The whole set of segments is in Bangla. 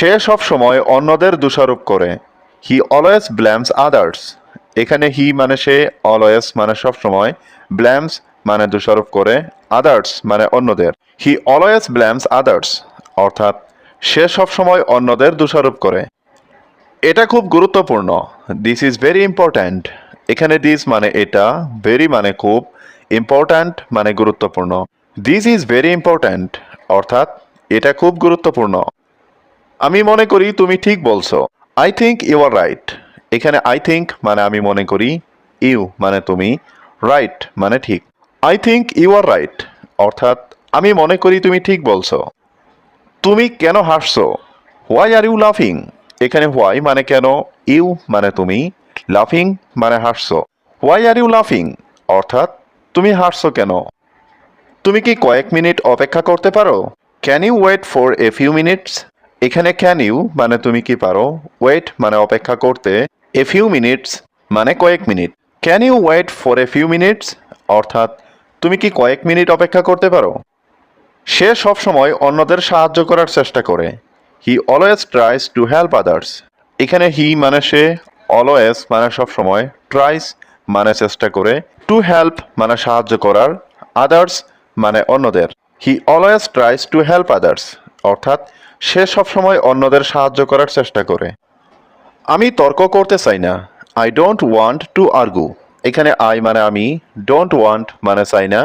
সে সব সময় অন্যদের দোষারোপ করে। হি অলওয়েজ ব্ল্যামস আদার্স এখানে হি মানে সে অলওয়েজ মানে সব সময়। ব্ল্যামস মানে দোষারোপ করে আদার্স মানে অন্যদের। হি অলওয়েজ ব্ল্যামস আদার্স অর্থাৎ, সে সব সময় অন্যদের দোষারোপ করে। এটা খুব গুরুত্বপূর্ণ। দিস ইজ ভেরি ইম্পর্ট্যান্ট এখানে দিস মানে এটা ভেরি মানে খুব ইম্পর্ট্যান্ট মানে গুরুত্বপূর্ণ। দিস ইজ ভেরি ইম্পর্ট্যান্ট অর্থাৎ, এটা খুব গুরুত্বপূর্ণ। আমি মনে করি তুমি ঠিক বলছো। I think you are right এখানে আই থিঙ্ক মানে আমি মনে করি ইউ মানে তুমি। রাইট মানে ঠিক। I think you are right অর্থাৎ আমি মনে করি তুমি ঠিক বলছো। তুমি কেন হাসছো? হোয়াই আর ইউ লাফিং এখানে হোয়াই মানে কেন? ইউ মানে তুমি। লাফিং মানে হাসছো। হোয়াই আর ইউ লাফিং অর্থাৎ তুমি হাসছো কেন? তুমি কি কয়েক মিনিট অপেক্ষা করতে পারো? Can you wait for a few minutes এখানে ক্যান ইউ মানে তুমি কি পারো? ওয়েট মানে অপেক্ষা করতে এ ফিউ মিনিটস মানে কয়েক minute can you wait for a few minutes অর্থাৎ তুমি কি কয়েক মিনিট অপেক্ষা করতে পারো? সে সবসময় অন্যদের সাহায্য করার চেষ্টা করে। He always tries to help others এখানে হি মানে সে অলওয়েজ মানে সবসময় ট্রাইস মানে চেষ্টা করে টু হেল্প মানে সাহায্য করার। আদার্স মানে অন্যদের। He always tries to help others অর্থাৎ সে সবসময় অন্যদের সাহায্য করার চেষ্টা করে। আমি তর্ক করতে চাই না। I don't want to argue এখানে আই মানে আমি ডোন্ট ওয়ান্ট মানে চাই না।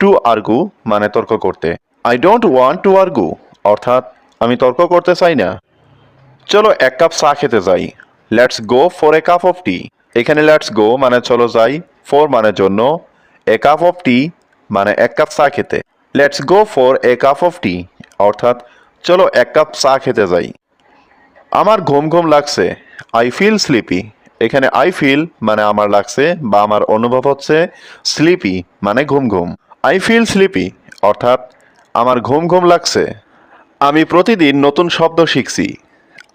টু আর্গু মানে তর্ক করতে। I don't want to argue অর্থাৎ, আমি তর্ক করতে চাই না। চলো এক কাপ চা খেতে যাই। Let's go for a cup of tea এখানে লেটস গো মানে চলো যাই। ফর মানে জন্য। এ কাপ অফ টি মানে এক কাপ চা খেতে। Let's go for a cup of tea অর্থাৎ চলো এক কাপ চা খেতে যাই। আমার ঘুম ঘুম লাগছে। আই ফিল স্লিপি এখানে আই ফিল মানে আমার লাগছে বা আমার অনুভব হচ্ছে স্লিপি মানে ঘুম ঘুম। আই ফিল স্লিপি অর্থাৎ আমার ঘুম ঘুম লাগছে। আমি প্রতিদিন নতুন শব্দ শিখছি।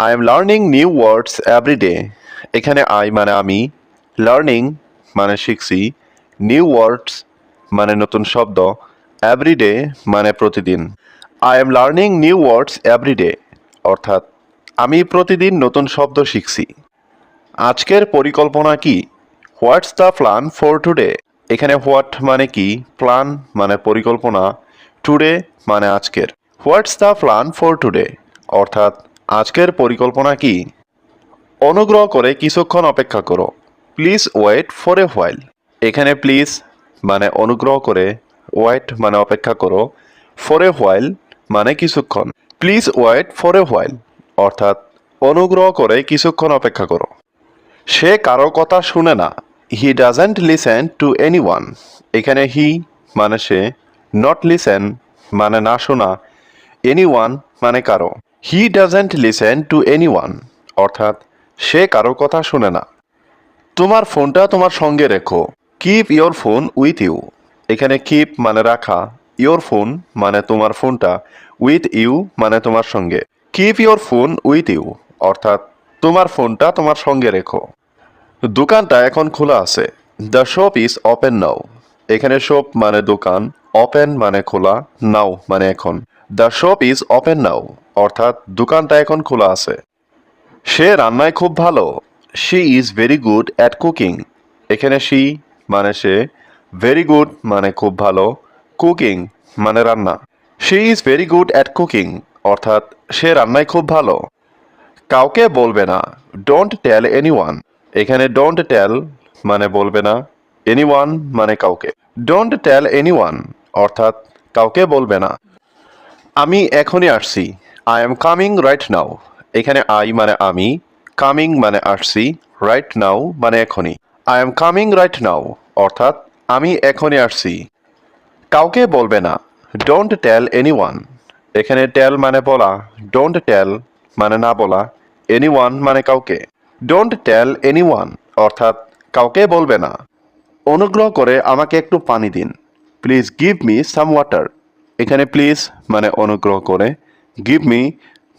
I am learning new words every day এখানে আই মানে আমি লার্নিং মানে শিখছি নিউ ওয়ার্ডস মানে নতুন শব্দ এভরি ডে মানে প্রতিদিন। I am learning new words every day অর্থাৎ, আমি প্রতিদিন নতুন শব্দ শিখছি। আজকের পরিকল্পনা কি? What's the plan for today এখানে হোয়াট মানে কি? প্ল্যান মানে পরিকল্পনা। টুডে মানে আজকের। What's the plan for today অর্থাৎ, আজকের পরিকল্পনা কি? অনুগ্রহ করে কিছুক্ষণ অপেক্ষা করো। Please wait for a while এখানে প্লিজ মানে অনুগ্রহ করে। ওয়েট মানে অপেক্ষা করো। ফর এ হোয়াইল মানে কিছুক্ষণ। Please wait for a while অর্থাৎ, অনুগ্রহ করে কিছুক্ষণ অপেক্ষা করো। সে কারও কথা শুনে না। He doesn't listen to anyone এখানে হি মানে সে নট লিসেন মানে না শোনা। এনি ওয়ান মানে কারও। He doesn't listen to anyone অর্থাৎ, সে কারও কথা শুনে না। তোমার ফোনটা তোমার সঙ্গে রেখো। Keep your phone with you এখানে কিপ মানে রাখা। ইয়োর ফোন মানে তোমার ফোনটা উইথ ইউ মানে তোমার সঙ্গে। Keep your phone with you অর্থাৎ তোমার ফোনটা তোমার সঙ্গে রেখো। দোকানটা এখন খোলা আছে। The shop is open now এখানে শপ মানে দোকান ওপেন মানে খোলা নাও মানে এখন। The shop is open now অর্থাৎ দোকানটা এখন খোলা আছে। সে রান্নায় খুব ভালো। She is very good at cooking এখানে শি মানে সে ভেরি গুড মানে খুব ভালো। কুকিং মানে রান্না। She is very good at cooking অর্থাৎ সে রান্নায় খুব ভালো। কাউকে বলবে না ডোন্ট টেল এনি ওয়ান এখানে ডোন্ট টেল মানে বলবে না এনি ওয়ান মানে কাউকে। ডোন্ট টেল এনি ওয়ান অর্থাৎ কাউকে বলবে না। আমি এখনই আসছি। I am coming right now এখানে আই মানে আমি কামিং মানে আসছি রাইট নাও মানে এখনই। I am coming right now অর্থাৎ আমি এখনই আসছি। কাউকে বলবে না। ডোন্ট টেল এনি ওয়ান এখানে টেল মানে বলা। ডোন্ট টেল মানে না বলা। এনি ওয়ান মানে কাউকে। ডোন্ট টেল এনি ওয়ান অর্থাৎ কাউকে বলবে না। অনুগ্রহ করে আমাকে একটু পানি দিন। Please give me some water এখানে প্লিজ মানে অনুগ্রহ করে। গিভ মি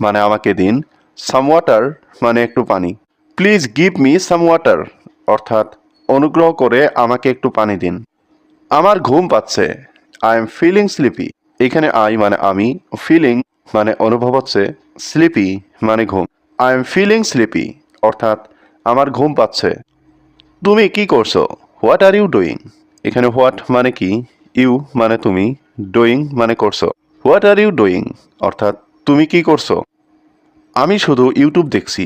মানে আমাকে দিন। সাম ওয়াটার মানে একটু পানি। Please give me some water অর্থাৎ অনুগ্রহ করে আমাকে একটু পানি দিন। আমার ঘুম পাচ্ছে। আই এম ফিলিং স্লিপি এখানে আই মানে আমি ফিলিং মানে অনুভব হচ্ছে স্লিপি মানে ঘুম। আই এম ফিলিং স্লিপি অর্থাৎ আমার ঘুম পাচ্ছে। তুমি কি করছ? হোয়াট আর ইউ ডুইং এখানে হোয়াট মানে কি? ইউ মানে তুমি ডুইং মানে করছ। হোয়াট আর ইউ ডুইং অর্থাৎ তুমি কি করছ? আমি শুধু ইউটিউব দেখছি।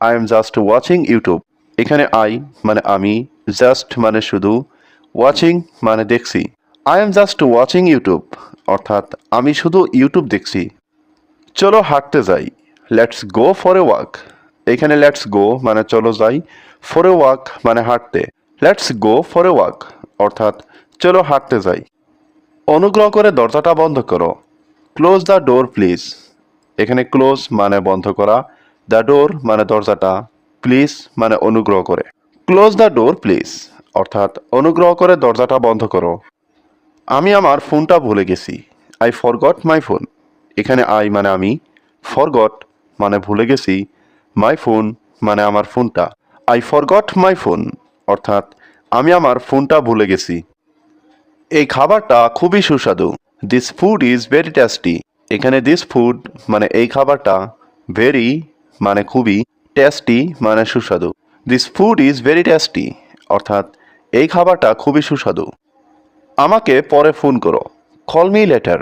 I am just watching YouTube এখানে আই মানে আমি জাস্ট মানে শুধু ওয়াচিং মানে দেখছি। I am just watching YouTube অর্থাৎ আমি শুধু ইউটিউব দেখছি। চলো হাঁটতে যাই। Let's go for a walk এখানে লেটস গো মানে চলো যাই। ফর এ ওয়াক মানে হাঁটতে। Let's go for a walk অর্থাৎ চলো হাঁটতে যাই। অনুগ্রহ করে দরজাটা বন্ধ করো। ক্লোজ দ্য ডোর প্লিজ এখানে ক্লোজ মানে বন্ধ করা। দ্য ডোর মানে দরজাটা। প্লিজ মানে অনুগ্রহ করে। ক্লোজ দ্য ডোর প্লিজ অর্থাৎ অনুগ্রহ করে দরজাটা বন্ধ করো। আমি আমার ফোনটা ভুলে গেছি। আই ফরগট মাই ফোন এখানে আই মানে আমি ফরগট মানে ভুলে গেছি মাই ফোন মানে আমার ফোনটা। আই ফরগট মাই ফোন অর্থাৎ, আমি আমার ফোনটা ভুলে গেছি। এই খাবারটা খুবই সুস্বাদু। This food is very tasty এখানে দিস ফুড মানে এই খাবারটা ভেরি মানে খুবই টেস্টি মানে সুস্বাদু। This food is very tasty অর্থাৎ, এই খাবারটা খুবই সুস্বাদু। আমাকে পরে ফোন করো। কল মি লেটার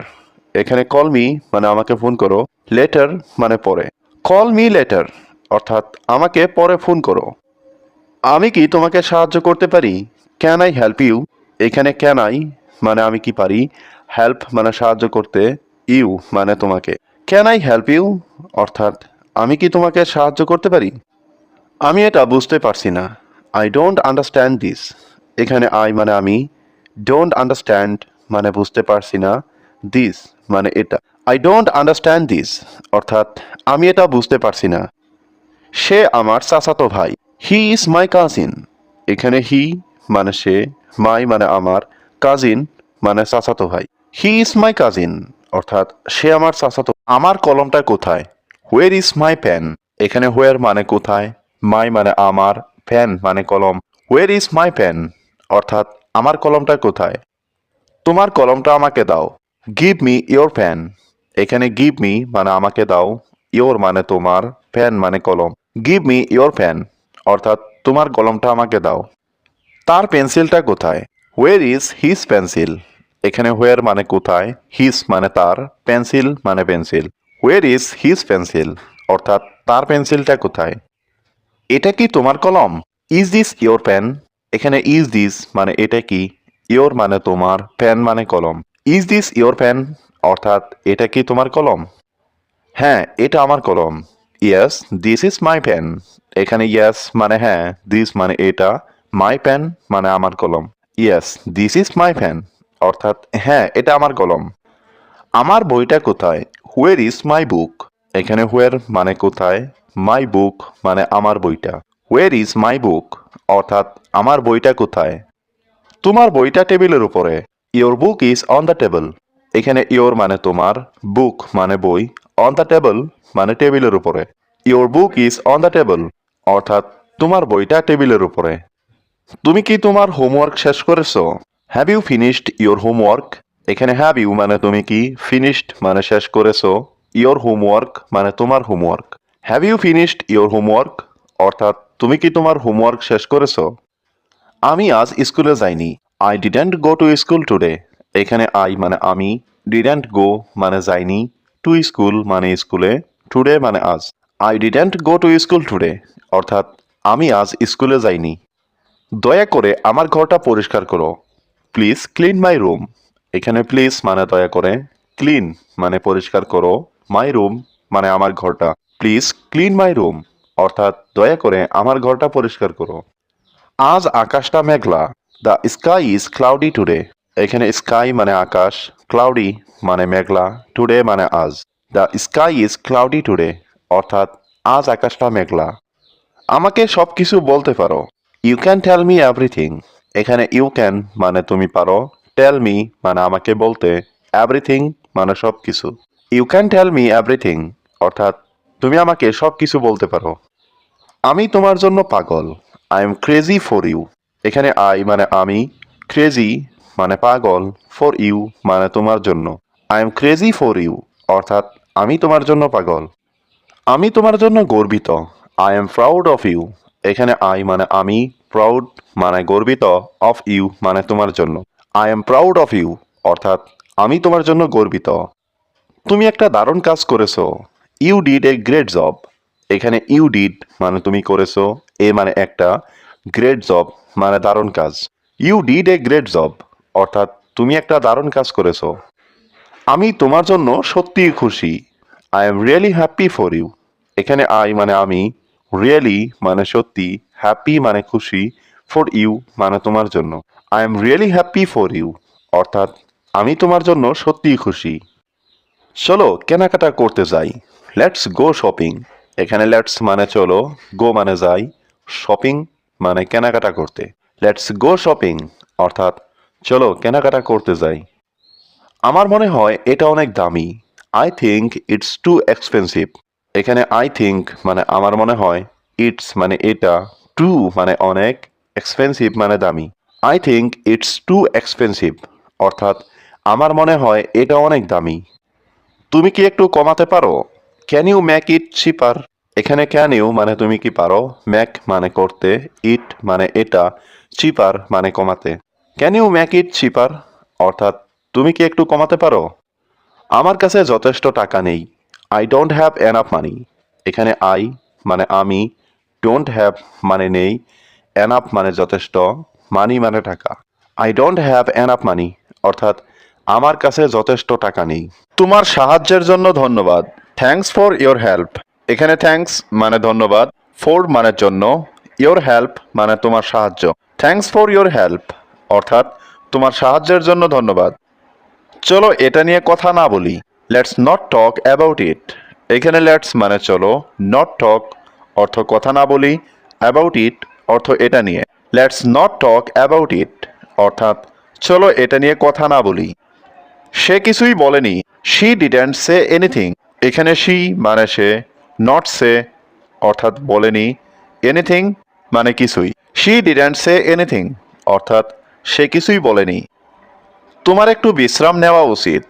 এখানে কল মি মানে আমাকে ফোন করো। লেটার মানে পরে। কল মি লেটার অর্থাৎ আমাকে পরে ফোন করো। আমি কি তোমাকে সাহায্য করতে পারি? ক্যান আই হেল্প ইউ এখানে ক্যান আই মানে আমি কি পারি? হেল্প মানে সাহায্য করতে। ইউ মানে তোমাকে। ক্যান আই হেল্প ইউ অর্থাৎ আমি কি তোমাকে সাহায্য করতে পারি? আমি এটা বুঝতে পারছি না। আই ডোন্ট আন্ডারস্ট্যান্ড দিস এখানে আই মানে আমি। ডোন্ট আন্ডারস্ট্যান্ড মানে বুঝতে পারছি না দিস মানে এটা। আই ডোন্ট আন্ডারস্ট্যান্ড দিস অর্থাৎ আমি এটা বুঝতে পারছি না। সে আমার চাচাতো ভাই। হি ইজ মাই কাজিন এখানে হি মানে সে মাই মানে আমার কাজিন মানে চাচাতো ভাই। হি ইজ মাই কাজিন অর্থাৎ সে আমার চাচাতো। আমার কলমটা কোথায়? হোয়ার ইজ মাই পেন এখানে হোয়ার মানে কোথায়? মাই মানে আমার পেন মানে কলম। হোয়ার ইজ মাই পেন অর্থাৎ আমার কলমটা কোথায়? তোমার কলমটা আমাকে দাও। গিভ মি ইয়োর পেন এখানে গিভ মি মানে আমাকে দাও। ইয়োর মানে তোমার পেন মানে কলম। গিভ মি ইয়োর পেন অর্থাৎ তোমার কলমটা আমাকে দাও। তার পেন্সিলটা কোথায়? হোয়ার ইজ হিজ পেন্সিল এখানে হোয়ার মানে কোথায়? হিজ মানে তার পেন্সিল মানে pencil where is his pencil অর্থাৎ তার পেন্সিলটা কোথায়? এটা কি তোমার কলম? ইজ দিস ইয়োর পেন এখানে ইজ দিস মানে এটা কি? ইয়োর মানে তোমার পেন মানে কলম। ইজ দিস ইয়োর পেন অর্থাৎ এটা কি তোমার কলম? হ্যাঁ এটা আমার কলম। Yes this is my pen এখানে ইয়েস মানে হ্যাঁ দিস মানে এটা মাই পেন মানে আমার কলম। Yes this is my pen অর্থাৎ হ্যাঁ এটা আমার কলম। আমার বইটা কোথায়? হুয়ের ইজ মাই বুক এখানে হুয়ের মানে কোথায়? মাই বুক মানে আমার বইটা। হুয়ের ইজ মাই বুক অর্থাৎ, আমার বইটা কোথায়? তোমার বইটা টেবিলের উপরে। Your book is on the table এখানে ইয়োর মানে তোমার বুক মানে বই অন দ্য টেবল মানে টেবিলের উপরে। Your book is on the table অর্থাৎ, তোমার বইটা টেবিলের উপরে। তুমি কি তোমার হোমওয়ার্ক শেষ করেছ? Have you finished your homework এখানে হ্যাভ ইউ মানে তুমি কি ফিনিশড মানে শেষ করেছ। ইয়োর হোমওয়ার্ক মানে তোমার homework have you finished your homework অর্থাৎ তুমি কি তোমার হোমওয়ার্ক শেষ করেছ? আমি আজ স্কুলে যাইনি। I didn't go to school today এখানে আই মানে আমি ডিডেন্ট গো মানে যাইনি। টু স্কুল মানে স্কুলে টুডে মানে আজ। I didn't go to school today অর্থাৎ, আমি আজ স্কুলে যাইনি। দয়া করে আমার ঘরটা পরিষ্কার করো। প্লিজ ক্লিন মাই রুম এখানে প্লিজ মানে দয়া করে। ক্লিন মানে পরিষ্কার করো। মাই রুম মানে আমার ঘরটা। প্লিজ ক্লিন মাই রুম অর্থাৎ দয়া করে আমার ঘরটা পরিষ্কার করো। আজ আকাশটা মেঘলা। The sky is cloudy today এখানে স্কাই মানে আকাশ ক্লাউডি মানে মেঘলা টুডে মানে আজ। The sky is cloudy today অর্থাৎ আজ আকাশটা মেঘলা। আমাকে সব কিছু বলতে পারো। You can tell me everything এখানে ইউ ক্যান মানে তুমি পারো। টেল মি মানে আমাকে বলতে। এভরিথিং মানে সব কিছু you can tell me everything অর্থাৎ তুমি আমাকে সব কিছু বলতে পারো। আমি তোমার জন্য পাগল। I am crazy for you এখানে আই মানে আমি ক্রেজি মানে পাগল ফর ইউ মানে তোমার জন্য। I am crazy for you অর্থাৎ আমি তোমার জন্য পাগল। আমি তোমার জন্য গর্বিত। I am proud of you এখানে আই মানে আমি প্রাউড মানে গর্বিত অফ ইউ মানে তোমার জন্য। I am proud of you অর্থাৎ আমি তোমার জন্য গর্বিত। তুমি একটা দারুণ কাজ করেছ। You did a great job এখানে ইউ ডিড মানে তুমি করেছ, এ মানে একটা গ্রেট জব মানে দারুণ কাজ। You did a great job অর্থাৎ তুমি একটা দারুণ কাজ করেছ। আমি তোমার জন্য সত্যিই খুশি। I am really happy for you এখানে আই মানে আমি রিয়েলি মানে সত্যি হ্যাপি মানে খুশি ফর ইউ মানে তোমার জন্য। I am really happy for you অর্থাৎ আমি তোমার জন্য সত্যিই খুশি। চলো কেনাকাটা করতে যাই। লেটস গো শপিং এখানে লেটস মানে চলো গো মানে যাই শপিং মানে কেনাকাটা করতে। লেটস গো শপিং অর্থাৎ চলো কেনাকাটা করতে যাই। আমার মনে হয় এটা অনেক দামি। I think it's too expensive এখানে আই থিঙ্ক মানে আমার মনে হয় ইটস মানে এটা টু মানে অনেক এক্সপেন্সিভ মানে দামি। I think it's too expensive অর্থাৎ আমার মনে হয় এটা অনেক দামি। তুমি কি একটু কমাতে পারো? Can you make it cheaper এখানে ক্যান ইউ মানে তুমি কি পারো? ম্যাক মানে করতে ইট মানে এটা চিপার মানে কমাতে। Can you make it cheaper অর্থাৎ তুমি কি একটু কমাতে পারো? আমার কাছে যথেষ্ট টাকা নেই। I don't have enough money এখানে আই মানে আমি ডোন্ট হ্যাভ মানে নেই। এনাফ মানে যথেষ্ট মানি মানে টাকা। I don't have enough money অর্থাৎ আমার কাছে যথেষ্ট টাকা নেই। তোমার সাহায্যের জন্য ধন্যবাদ। থ্যাঙ্কস ফর ইয়োর হেল্প এখানে থ্যাঙ্কস মানে ধন্যবাদ ফোর মানে জন্য ইয়োর হেল্প মানে তোমার সাহায্য। থ্যাংকস ফর ইয়োর হেল্প অর্থাৎ তোমার সাহায্যের জন্য ধন্যবাদ। চলো এটা নিয়ে কথা না বলি। Let's not talk about it এখানে লেটস মানে চলো নট টক অর্থ কথা না বলি অ্যাবাউট ইট অর্থ এটা নিয়ে। Let's not talk about it অর্থাৎ চলো এটা নিয়ে কথা না বলি। সে কিছুই বলেনি। শি ডিডেন্ট সে এনিথিং এখানে শি মানে সে নট সে, অর্থাৎ বলেনি এনিথিং মানে কিছুই। শি ডিডেন্ট সে এনিথিং অর্থাৎ সে কিছুই বলেনি। তোমার একটু বিশ্রাম নেওয়া উচিত।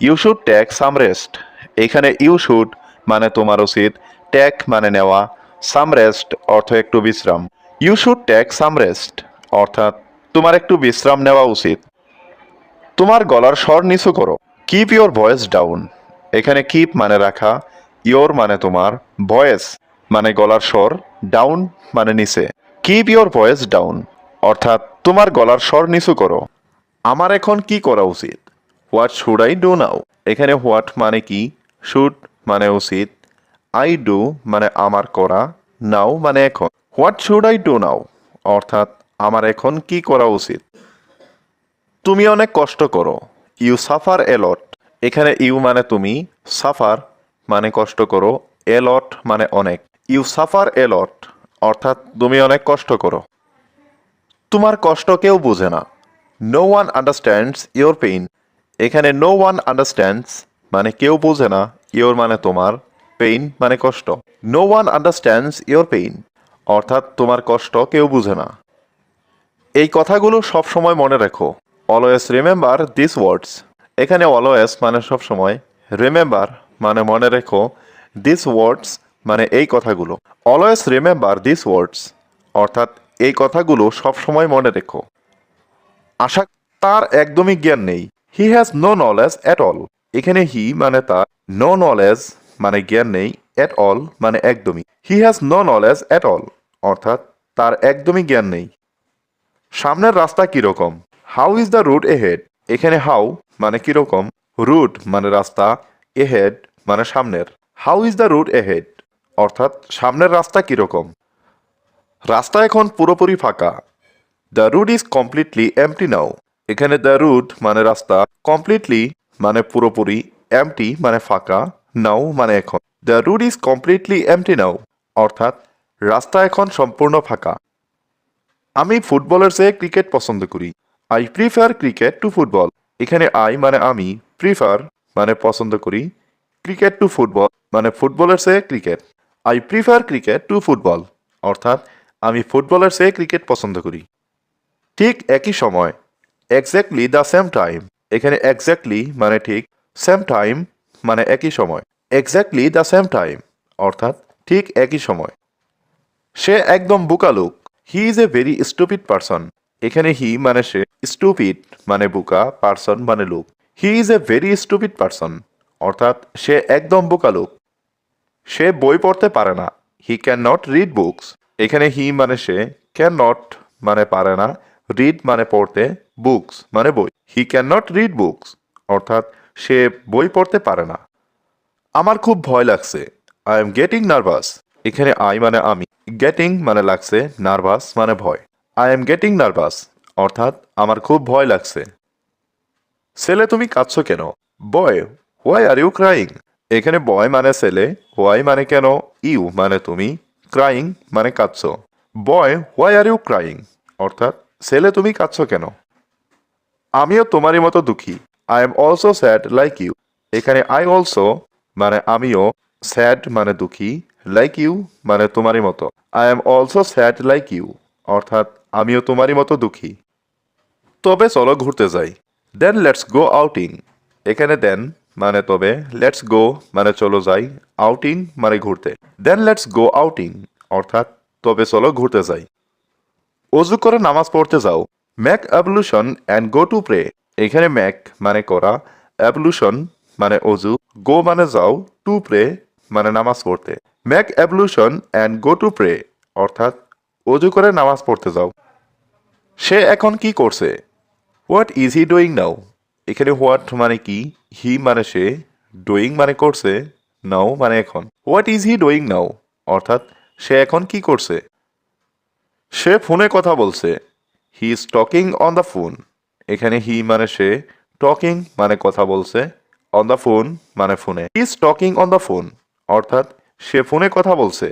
You should take some rest এখানে ইউ শুড মানে তোমার উচিত টেক মানে নেওয়া। সাম রেস্ট অর্থ একটু বিশ্রাম। You should take some rest অর্থাৎ তোমার একটু বিশ্রাম নেওয়া উচিত। তোমার গলার স্বর নিচু করো। কিপ ইয়োর ভয়েস ডাউন এখানে কিপ মানে রাখা ইয়োর মানে তোমার ভয়েস মানে গলার স্বর ডাউন মানে নিচে। কিপ ইয়োর ভয়েস ডাউন অর্থাৎ তোমার গলার স্বর নিচু করো। আমার এখন কি করা উচিত? What should I do now এখানে হোয়াট মানে কি? শুড মানে উচিত। আই ডু মানে আমার করা। নাও মানে এখন। What should I do now অর্থাৎ আমার এখন কি করা উচিত? তুমি অনেক কষ্ট করো। ইউ সাফার এলট এখানে ইউ মানে তুমি, সাফার মানে কষ্ট করো এলট মানে অনেক। ইউ সাফার এলট অর্থাৎ তুমি অনেক কষ্ট করো। তোমার কষ্ট কেউ বোঝে না। No one understands your pain এখানে নো ওয়ান আন্ডারস্ট্যান্ডস মানে কেউ বোঝে না ইয়োর মানে তোমার পেইন মানে কষ্ট। No one understands your pain অর্থাৎ তোমার কষ্ট কেউ বুঝে না। এই কথাগুলো সব সময় মনে রেখো। অলওয়েজ রিমেম্বার দিস ওয়ার্ডস এখানে অলওয়েজ মানে সব সময় রিমেম্বার মানে মনে রেখো দিস ওয়ার্ডস মানে এই কথাগুলো। অলওয়েজ রিমেম্বার দিস ওয়ার্ডস অর্থাৎ এই কথাগুলো সব সময় মনে রেখো। আশা তার একদমই জ্ঞান নেই। He has no knowledge at all এখানে হি মানে তার নো নলেজ মানে জ্ঞান নেই অ্যাট অল মানে একদমই। He has no knowledge at all অর্থাৎ তার একদমই জ্ঞান নেই। সামনের রাস্তা কীরকম? How is the route ahead এখানে হাউ মানে কীরকম রুট মানে রাস্তা এহেড মানে সামনের। How is the route ahead অর্থাৎ সামনের রাস্তা কীরকম রাস্তা এখন পুরোপুরি ফাঁকা। The route is completely empty now এখানে দ্য রুট মানে রাস্তা কমপ্লিটলি মানে পুরোপুরি এমটি মানে ফাঁকা নাও মানে এখন। The route is completely empty now অর্থাৎ রাস্তা এখন সম্পূর্ণ ফাঁকা। আমি ফুটবলের চেয়ে ক্রিকেট পছন্দ করি। I prefer cricket to football এখানে আই মানে আমি প্রিফার মানে পছন্দ করি ক্রিকেট টু ফুটবল মানে ফুটবলের চেয়ে cricket I prefer cricket to football অর্থাৎ আমি ফুটবলের চেয়ে ক্রিকেট পছন্দ করি। ঠিক একই সময় এক্স্যাক্টলি দ্য সেম টাইম এখানে এক্স্যাক্টলি মানে ঠিক সেম টাইম মানে একই সময় এক্স্যাক্টলি দ্য সেম টাইম অর্থাৎ ঠিক একই সময়। সে একদম বোকা লোক he is a very stupid person এখানে হি মানে সে স্টুপিড মানে বোকা পারসন মানে লোক। He is a very stupid person অর্থাৎ সে একদম বোকা লোক। সে বই পড়তে পারে না he can not read books এখানে হি মানে সে ক্যান নট মানে পারে না রিড মানে পড়তে বুকস মানে বই। He can not read books অর্থাৎ সে বই পড়তে পারে না। আমার খুব ভয় লাগছে আই এম গেটিং নার্ভাস এখানে আই মানে আমি গেটিং মানে লাগছে নার্ভাস মানে ভয়। আই এম গেটিং নার্ভাস অর্থাৎ আমার খুব ভয় লাগছে। ছেলে, তুমি কাঁদছো কেন? Boy why are you crying এখানে বয় মানে ছেলে হোয়াই মানে কেন? ইউ মানে তুমি। ক্রাইং মানে কাঁদছো। Boy why are you crying অর্থাৎ ছেলে, তুমি কাঁদছো কেন? আমিও তোমারই মতো দুঃখী। I am also sad like you এখানে আই অলসো মানে আমিও স্যাড মানে দুঃখী। লাইক ইউ মানে তোমারই মতো। I am also sad like you অর্থাৎ আমিও তোমারই মতো দুঃখী। তবে চলো ঘুরতে যাই। দেন লেটস গো আউটিং এখানে দেন মানে তবে লেটস গো মানে চলো যাই আউটিং মানে ঘুরতে। দেন লেটস গো আউটিং অর্থাৎ তবে চলো ঘুরতে যাই। অজু করে নামাজ পড়তে যাও। Make ablution and go to pray এখানে ম্যাক মানে করা অ্যাবলুশন মানে অজু গো মানে যাও টু প্রে মানে নামাজ পড়তে। Make ablution and go to pray অর্থাৎ অজু করে নামাজ পড়তে যাও। সে এখন কি করছে? What is he doing now এখানে হোয়াট মানে কি? হি মানে সে ডুইং মানে করছে নাও মানে এখন। What is he doing now অর্থাৎ সে এখন কি করছে? সে ফোনে কথা বলছে। He is talking on the phone এখানে হি মানে সে টকিং মানে কথা বলছে অন দ্য ফোন মানে ফোনে। Is talking on the phone অর্থাৎ সে ফোনে কথা বলছে।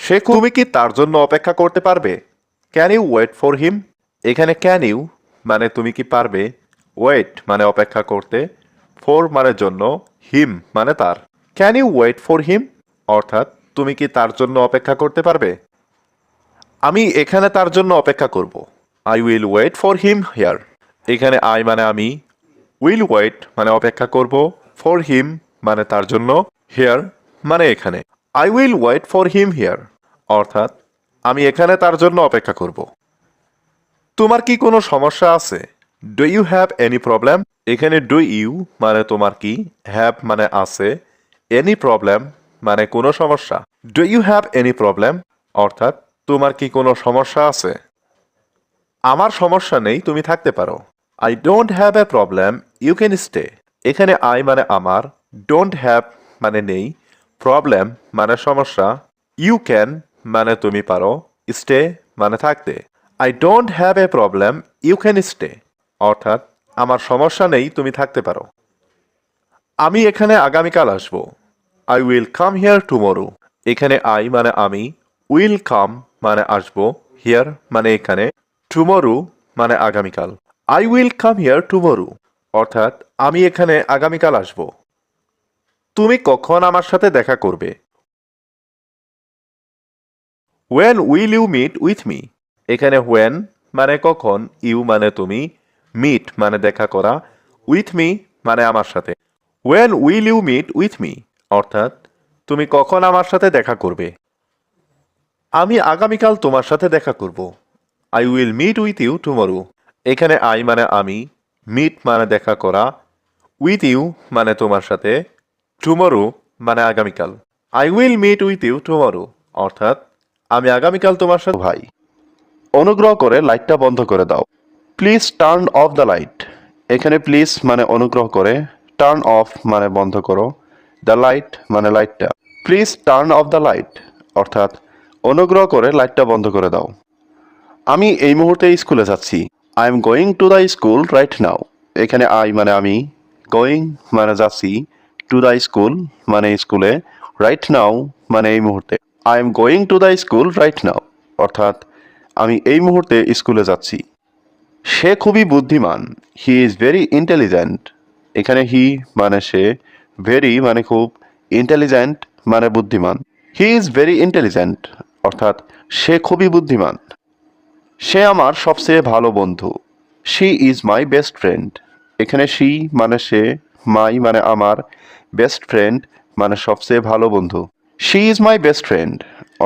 সে তুমি কি তার জন্য অপেক্ষা করতে পারবে? Can you wait for him এখানে ক্যান ইউ মানে তুমি কি পারবে? ওয়েট মানে অপেক্ষা করতে ফর মানে জন্য হিম মানে তার। Can you wait for him অর্থাৎ, তুমি কি তার জন্য অপেক্ষা করতে পারবে? আমি এখানে তার জন্য অপেক্ষা করব। I will wait for him here এখানে আই মানে আমি। উইল ওয়েট মানে অপেক্ষা করব। ফর হিম মানে তার জন্য। হিয়ার মানে এখানে। I will wait for him here অর্থাৎ, আমি এখানে তার জন্য অপেক্ষা করব। তোমার কি কোনো সমস্যা আছে? Do you have any problem এখানে ডু ইউ মানে তোমার কি? হ্যাভ মানে আছে। এনি প্রবলেম মানে কোনো সমস্যা। Do you have any problem অর্থাৎ, তোমার কি কোনো সমস্যা আছে? আমার সমস্যা নেই, তুমি থাকতে পারো। I don't have a problem you can stay এখানে আই মানে আমার ডোন্ট হ্যাভ মানে নেই। প্রবলেম মানে সমস্যা। ইউ ক্যান মানে তুমি পারো। স্টে মানে থাকতে। I don't have a problem you can stay অর্থাৎ, আমার সমস্যা নেই, তুমি থাকতে পারো। আমি এখানে আগামীকাল আসব। I will come here tomorrow এখানে আই মানে আমি উইল কাম মানে আসব। হিয়ার মানে এখানে। টুমোরো মানে আগামীকাল। I will come here tomorrow অর্থাৎ, আমি এখানে আগামীকাল আসব। তুমি কখন আমার সাথে দেখা করবে? When will you meet with me এখানে হোয়েন মানে কখন ইউ মানে তুমি মিট মানে দেখা করা উইথ মি মানে আমার সাথে। When will you meet with me অর্থাৎ, তুমি কখন আমার সাথে দেখা করবে? আমি আগামীকাল তোমার সাথে দেখা করব। I will meet with you tomorrow এখানে আই মানে আমি মিট মানে দেখা করা উইথ ইউ মানে তোমার সাথে টুমরো মানে আগামীকাল। I will meet with you tomorrow অর্থাৎ আমি আগামীকাল তোমার সাথে, ভাই। অনুগ্রহ করে লাইটটা বন্ধ করে দাও। Please turn off the light এখানে প্লিজ মানে অনুগ্রহ করে টার্ন অফ মানে বন্ধ করো। দ্য লাইট মানে লাইটটা please turn off the light অর্থাৎ অনুগ্রহ করে লাইটটা বন্ধ করে দাও। আমি এই মুহূর্তে স্কুলে যাচ্ছি। I am going to the school right now এখানে আই মানে আমি গোয়িং মানে যাচ্ছি। টু দ্য স্কুল মানে স্কুলে রাইট নাও মানে এই মুহূর্তে I am going to the school right now অর্থাৎ আমি এই মুহূর্তে স্কুলে যাচ্ছি। সে খুবই বুদ্ধিমান হি ইজ ভেরি ইন্টেলিজেন্ট এখানে হি মানে সে ভেরি মানে খুব ইন্টেলিজেন্ট মানে বুদ্ধিমান। হি ইজ ভেরি ইন্টেলিজেন্ট অর্থাৎ সে খুবই বুদ্ধিমান। সে আমার সবচেয়ে ভালো বন্ধু she is my best friend এখানে শি মানে সে মাই মানে আমার বেস্ট ফ্রেন্ড মানে সবচেয়ে ভালো বন্ধু। She is my best friend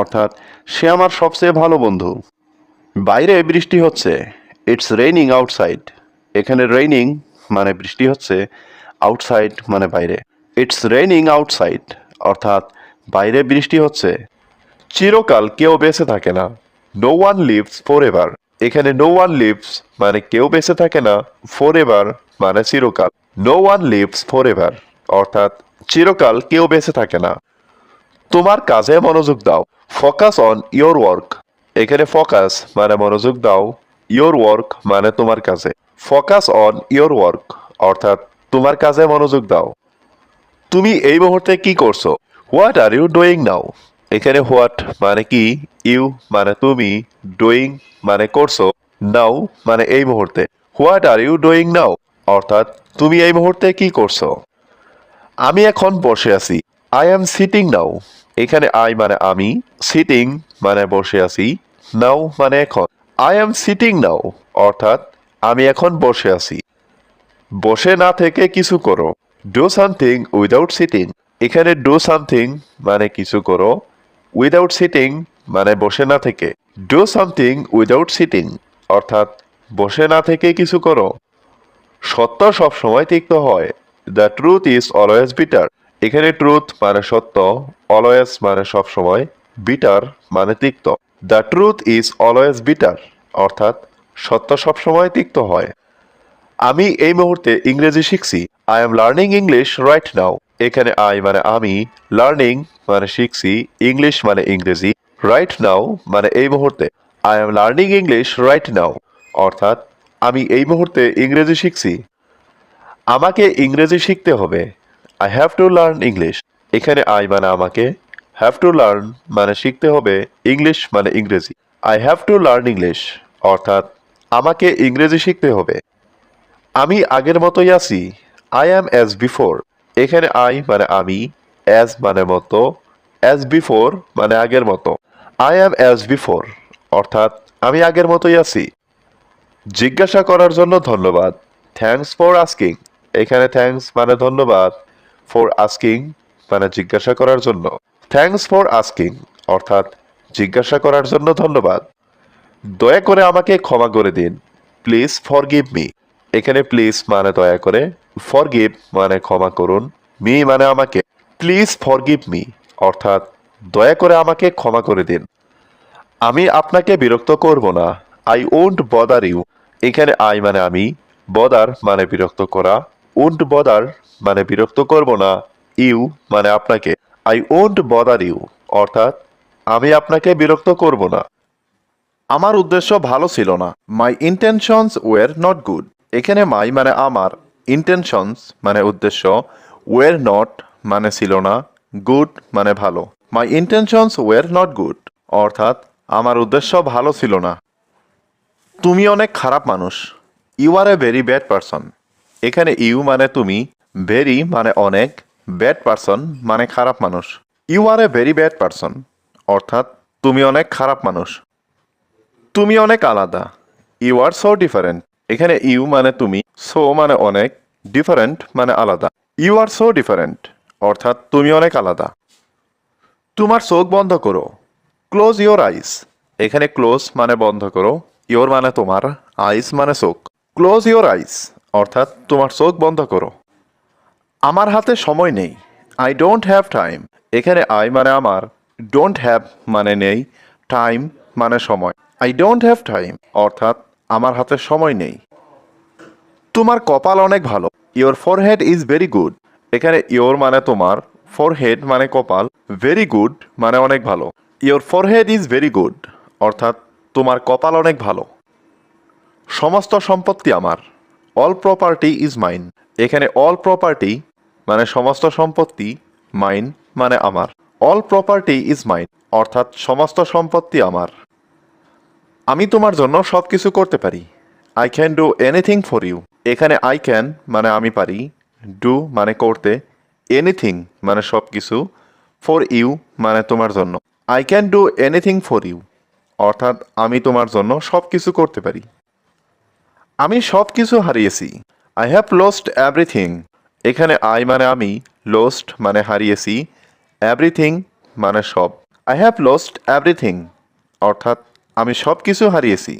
অর্থাৎ সে আমার সবচেয়ে ভালো বন্ধু। বাইরে বৃষ্টি হচ্ছে ইটস রেইনিং আউটসাইড এখানে রেইনিং মানে বৃষ্টি হচ্ছে আউটসাইড মানে বাইরে। ইটস রেইনিং আউটসাইড অর্থাৎ বাইরে বৃষ্টি হচ্ছে। চিরকাল কেউ বেঁচে থাকে না no one lives for ever এখানে নো ওয়ান লিভস মানে কেউ বেঁচে থাকে না ফর এভার মানে চিরকাল। No one lives for ever অর্থাৎ চিরকাল কেউ বেঁচে থাকে না। তোমার কাজে মনোযোগ দাও। ফোকাস অন ইয়োর ওয়ার্ক এখানে ফোকাস মানে মনোযোগ দাও। ইয়োর ওয়ার্ক মানে তোমার কাজে। ফোকাস অন ইয়োর ওয়ার্ক অর্থাৎ তোমার কাজে মনোযোগ দাও। তুমি এই মুহূর্তে কি করছ? What are you doing now এখানে হোয়াট মানে কি? ইউ মানে তুমি। ডুইং মানে করছ। নাও মানে এই মুহূর্তে। What are you doing now অর্থাৎ তুমি এই মুহূর্তে কি করছ? আমি এখন বসে আছি। আই এম সিটিং নাও এখানে আই মানে আমি সিটিং মানে বসে আছি নাও মানে এখন। আই এম সিটিং নাও অর্থাৎ আমি এখন বসে আছি। বসে না থেকে কিছু করো। ডু সামথিং উইদাউট সিটিং এখানে ডু সামথিং মানে কিছু করো। উইদাউট সিটিং মানে বসে না থেকে। ডু সামথিং উইদাউট সিটিং অর্থাৎ বসে না থেকে কিছু করো। সত্য সবসময় তিক্ত হয়। The truth is always bitter এখানে ট্রুথ মানে সত্য অলওয়েজ মানে সবসময় বিটার মানে তিক্ত। The truth is always bitter অর্থাৎ সত্য সবসময় তিক্ত হয়। আমি এই মুহূর্তে ইংরেজি শিখছি। I am learning English right now এখানে আই মানে আমি লার্নিং মানে শিখছি ইংলিশ মানে ইংরেজি। রাইট নাও মানে এই মুহূর্তে। I am learning English right now অর্থাৎ আমি এই মুহূর্তে ইংরেজি শিখছি। আমাকে ইংরেজি শিখতে হবে। I have to learn English এখানে আই মানে আমাকে। হ্যাভ টু লার্ন মানে শিখতে হবে। ইংলিশ মানে ইংরেজি। I have to learn English অর্থাৎ আমাকে ইংরেজি শিখতে হবে। আমি আগের মতোই আছি। আই অ্যাম অ্যাজ বিফোর এখানে আই মানে আমি। অ্যাজ মানে মতো। অ্যাজ বিফোর মানে আগের মতো। আই অ্যাম অ্যাজ বিফোর অর্থাৎ আমি আগের মতোই আছি। জিজ্ঞাসা করার জন্য ধন্যবাদ। থ্যাংকস ফর আস্কিং এখানে থ্যাংকস মানে ধন্যবাদ। ফর আস্কিং মানে জিজ্ঞাসা করার জন্য। থ্যাংকস ফর আস্কিং অর্থাৎ জিজ্ঞাসা করার জন্য ধন্যবাদ। দয়া করে আমাকে ক্ষমা করে দিন। প্লিজ ফরগিভ মি এখানে প্লিজ মানে দয়া করে। ফরগিভ মানে ক্ষমা করুন। মি মানে আমাকে। প্লিজ ফরগিভ মি অর্থাৎ দয়া করে আমাকে ক্ষমা করে দিন। আমি আপনাকে বিরক্ত করব না। আই ওন্ট বদার ইউ এখানে আই মানে আমি, বদার মানে বিরক্ত করা ওন্ট বদার মানে বিরক্ত করব না, ইউ মানে আপনাকে। আই ওন্ট বদার ইউ, অর্থাৎ আমি আপনাকে বিরক্ত করব না। আমার উদ্দেশ্য ভালো ছিল না। My intentions were not good এখানে মাই মানে আমার ইন্টেনশনস মানে উদ্দেশ্য ওয়ের নট মানে ছিল না গুড মানে ভালো। My intentions were not good অর্থাৎ আমার উদ্দেশ্য ভালো ছিল না। তুমি অনেক খারাপ মানুষ। You are a very bad person এখানে ইউ মানে তুমি ভেরি মানে অনেক ব্যাড পারসন মানে খারাপ মানুষ। You are a very bad person অর্থাৎ তুমি অনেক খারাপ মানুষ। তুমি অনেক আলাদা। ইউ আর সো ডিফারেন্ট এখানে ইউ মানে তুমি সো মানে অনেক ডিফারেন্ট মানে আলাদা। ইউ আর সো ডিফারেন্ট অর্থাৎ তুমি অনেক আলাদা। তোমার চোখ বন্ধ করো। ক্লোজ ইওর আইস এখানে ক্লোজ মানে বন্ধ করো। ইওর মানে তোমার আইস মানে চোখ। ক্লোজ ইওর আইস অর্থাৎ তোমার চোখ বন্ধ করো। আমার হাতে সময় নেই আই ডোন্ট হ্যাভ টাইম এখানে আই মানে আমার ডোন্ট হ্যাভ মানে নেই টাইম মানে সময়। আই ডোন্ট হ্যাভ টাইম অর্থাৎ আমার হাতে সময় নেই। তোমার কপাল অনেক ভালো your forehead is very good এখানে ইওর মানে তোমার ফোরহেড মানে কপাল ভেরি গুড মানে অনেক ভালো। Your forehead is very good অর্থাৎ তোমার কপাল অনেক ভালো। সমস্ত সম্পত্তি আমার। অল প্রপার্টি ইজ মাইন এখানে অল প্রপার্টি মানে সমস্ত সম্পত্তি মাইন মানে আমার। অল প্রপার্টি ইজ মাইন অর্থাৎ সমস্ত সম্পত্তি আমার। আমি তোমার জন্য সব কিছু করতে পারি। I can do anything for you এখানে আই ক্যান মানে আমি পারি। ডু মানে করতে। এনিথিং মানে সব কিছু ফর ইউ মানে তোমার জন্য। I can do anything for you অর্থাৎ আমি তোমার জন্য সব কিছু করতে পারি। আমি সব কিছু হারিয়েছি। আই হ্যাভ লস্ট এভরিথিং এখানে আই মানে আমি লস্ট মানে হারিয়েছি। এভরিথিং মানে সব। আই হ্যাভ লস্ট এভরিথিং অর্থাৎ আমি সব কিছু হারিয়েছি।